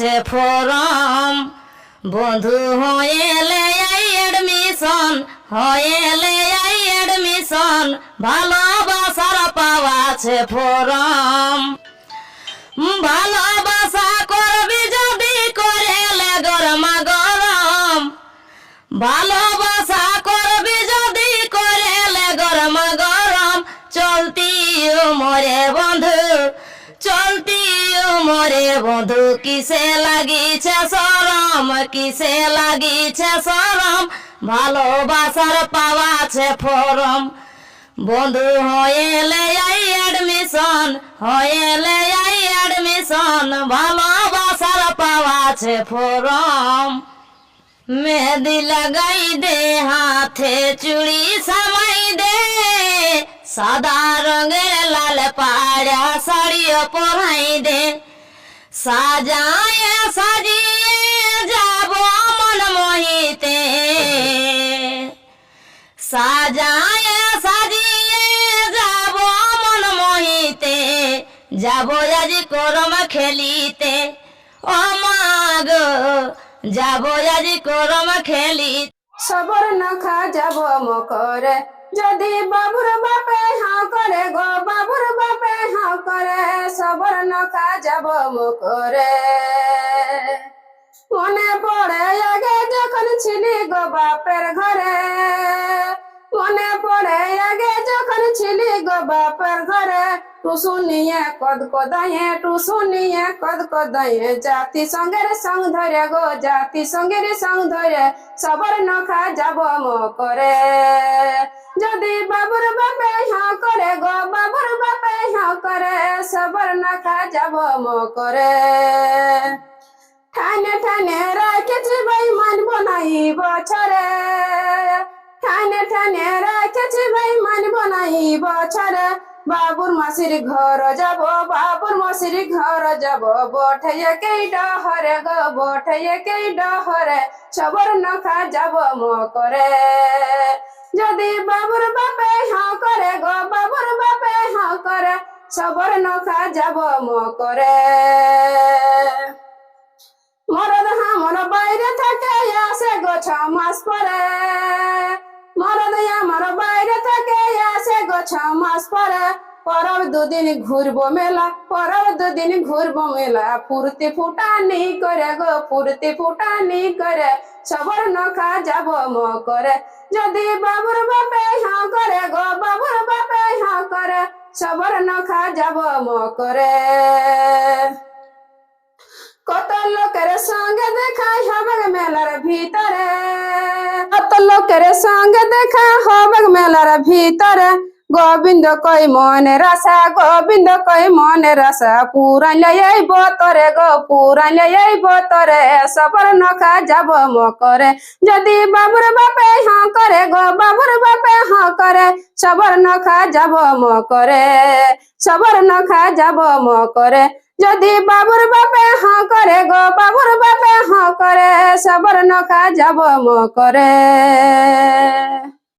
আছে ফোরম। বন্ধু হয়েলে admission হয়েলে admission ভালোবাসার পাওয়া আছে ফোরম। ভালোবাসা করবি যদি করেলে গরমা গরম ভালোবাসা করবি যদি করেলে গরমা গরম চলতি মরে বন্ধু, চলতি মরে বন্ধু কিসে লাগিছে সরম? কিসে লাগিছে সরম? ভালোবাসার পাওয়াছে ফরম। বন্ধু হয়েলে এই অ্যাডমিশন হয়েলে এই অ্যাডমিশন ভালোবাসার পাওয়াছে ফরম। মেহেদি লাগাই দে, হাতে চুড়ি সামাই দে। সাদা রঙের লাল পাড়া শাড়িও পরাই দে। সাজায়, সাজিয়ে যাব মন মোহিতে। সাজায়, সাজিয়ে যাব মন মোহিতে। যাব আজ করম খেলিতে। ও মাগ যাব আজ করম খেলি সবর নখা যাব মকরে। যদি বাবুর বাপে হাঁ করে গো, বাবুর বাপে হাঁ করে সবর নখা যাব মকরে মনে পড়ে আগে যখন ছিলি গো বাপের ঘরে, মনে পড়ে আগে যখন ছিলি গো বাপের ঘরে টুসু নিয়ে কদ কদায়ে টুসু নিয়ে কদ কদায়ে, জাতি সঙ্গের সঙ্গ ধরে গো, জাতি সঙ্গের সঙ্গ ধরে সবর নখা যাব ম করে। যদি বাবুর বাপে হাঁ করে গো, বাবুর বাপে হাঁ করে, সবর নখা যাব ম করে। ঠানে ঠানে রাখেছি ভাই মানব নাই বছরে। ঠানে ঠানে রাখেছি ভাই মানব নাই বছরে। বাবুর মাসির ঘর যাব, বাবুর মাসির ঘর যাব। বঠাইয়ে কে ডহরে গো বঠাইয়ে কে ডহরে। সবর নখা যাব ম করে। যদি বাবুর বাপে হাঁ করে গো বাবুর বাপে হাঁ করে সবর নখা যাব ম করে মরদ আমার বাইরে থাকে আসে গো ছ মাস পরে মরদ আমার বাইরে থাকে আসে গো ছ মাস পরে পরব দুদিন ঘুরবো মেলা পরব দুদিন ঘুরবো মেলা ফুর্তি ফুটানি করে গো ফুর্তি ফুটানি করে সবর নখা যাব ম করে যদি বাবুর বাপে হাঁ করে গো, বাবুর বাপে হাঁ করে, সবর নখা যাব ম করে কত লোকের সঙ্গে দেখা হবে মেলার ভিতরে। কত লোকের সঙ্গে দেখা হবে মেলার ভিতরে। গোবিন্দ কই মনে রাসা গোবিন্দ কই মনে রাসা পুরাইলে এই বতরে গো পুরাইলে এই বতরে সবর নখা যাব ম করে যদি বাবুর বাপে হাঁ করে গো বাবুর বাপে হাঁ করে সবর নখা যাব ম করে সবর নখা যাব ম করে যদি বাবুর বাপে হাঁ করে গো বাবুর বাপে হাঁ করে সবর নখা যাব ম করে